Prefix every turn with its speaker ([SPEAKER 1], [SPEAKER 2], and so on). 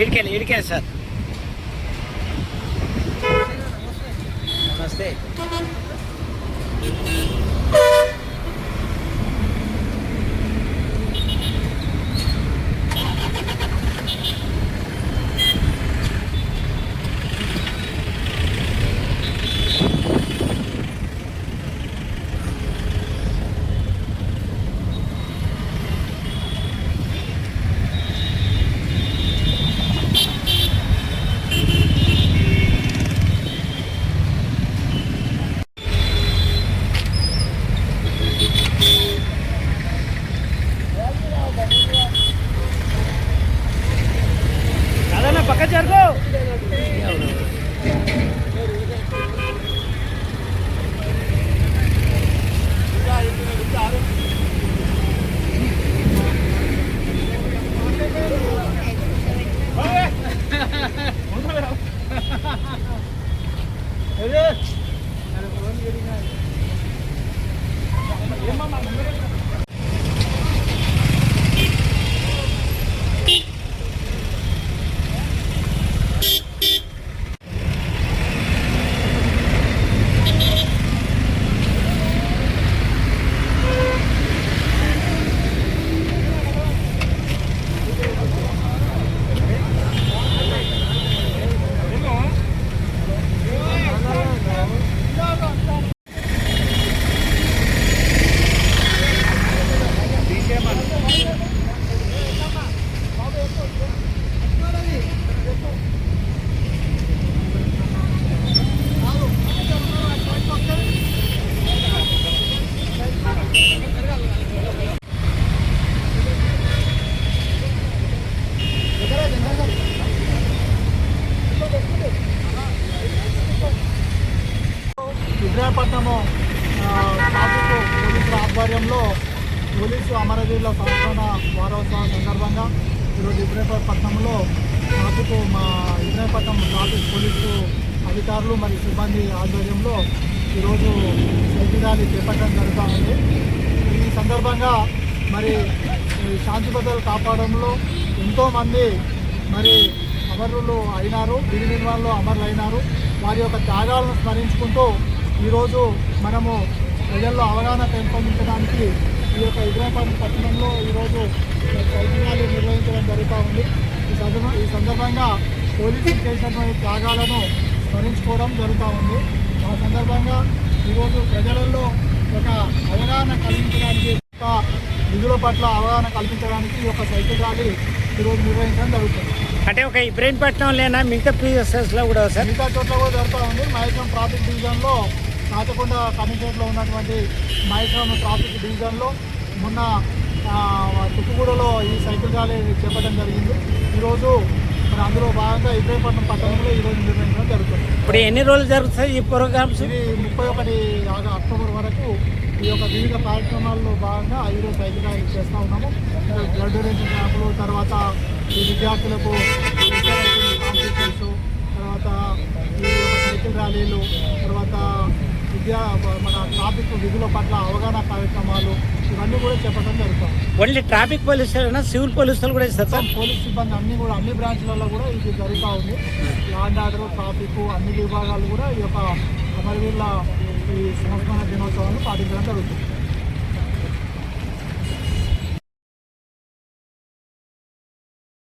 [SPEAKER 1] ఇడికెళ్ళి ఇడికెళ్ళి sir. నమస్తే.
[SPEAKER 2] విజయపట్నము Visakhapatnam traffic పోలీసుల ఆధ్వర్యంలో పోలీసు అమరవీరుల సంస్థాన వారోత్సవం సందర్భంగా ఈరోజు ఇబ్రాహీపట్నంలో ట్రాఫిక్ మా ఇబ్రాహీపట్నం ట్రాఫిక్ పోలీసు అధికారులు మరియు సిబ్బంది ఆధ్వర్యంలో ఈరోజు సైకిల్ ర్యాలీ చేపట్టడం జరుగుతూ ఉంది ఈ సందర్భంగా మరి శాంతి భద్రతలు కాపాడంలో ఎంతోమంది మరి అమరులు అయినారు గిరి నిర్మాణంలో అమరులు అయినారు వారి యొక్క త్యాగాలను స్మరించుకుంటూ ఈరోజు మనము ప్రజల్లో అవగాహన పెంపొందించడానికి ఈ యొక్క హైదరాబాద్ పట్టణంలో ఈరోజు సైకిల్ నిర్వహించడం జరుగుతూ ఉంది. ఈ సందర్భ ఈ సందర్భంగా పోలీసులు చేసినటువంటి త్యాగాలను స్మరించుకోవడం జరుగుతూ ఉంది. ఆ సందర్భంగా ఈరోజు ప్రజలలో ఒక అవగాహన కలిగించడానికి విధుల పట్ల అవగాహన కల్పించడానికి ఈ యొక్క సైకిల్ ర్యాలీ ఈరోజు నిర్వహించడం జరుగుతుంది.
[SPEAKER 1] అంటే ఒక ఇబ్రహీంపట్నం లేనా? మిగతా ప్రీవియస్లో కూడా సార్?
[SPEAKER 2] మిగతా చోట్ల కూడా జరుగుతూ ఉంది. మహేశ్వరం ట్రాఫిక్ డివిజన్లో కాచకొండ కమిషనర్లో ఉన్నటువంటి మహేశ్వరం ట్రాఫిక్ డివిజన్లో మొన్న ఆ, తుక్కుగూడలో ఈ సైకిల్ ర్యాలీ చేపట్టడం జరిగింది. ఈరోజు మరి అందులో భాగంగా ఇబ్రాహీపట్నం పట్టణంలో ఈరోజు నిర్వహించడం జరుగుతుంది.
[SPEAKER 1] ఇప్పుడు ఎన్ని రోజులు జరుగుతాయి ఈ ప్రోగ్రామ్స్?
[SPEAKER 2] ఇది ముప్పై ఒకటి అక్టోబర్ వరకు ఈ యొక్క వివిధ కార్యక్రమాల్లో భాగంగా ఈరోజు సైకిల్ ర్యాలీ చేస్తూ ఉన్నాము. బ్లడ్ డొనేషన్ క్యాంపులు తర్వాత ఈ విద్యార్థులకు తర్వాత ఈ యొక్క సైకిల్ ర్యాలీలు తర్వాత విద్యా మన ట్రాఫిక్ విధుల పట్ల అవగాహన కార్యక్రమాలు ఇవన్నీ కూడా చేపట్టడం జరుగుతాం.
[SPEAKER 1] ఓన్లీ ట్రాఫిక్ పోలీసులు సివిల్ పోలీసులు కూడా ఇస్తారు సార్?
[SPEAKER 2] పోలీస్ సిబ్బంది అన్ని కూడా అన్ని బ్రాంచ్లలో కూడా ఇది జరుగుతూ ఉంది. ల్యాండ్ ఆర్డర్ ట్రాఫిక్ అన్ని విభాగాలు కూడా ఈ యొక్క అమరవీరుల ఈ సంస్మరణ దినోత్సవాన్ని పాటించడం జరుగుతుంది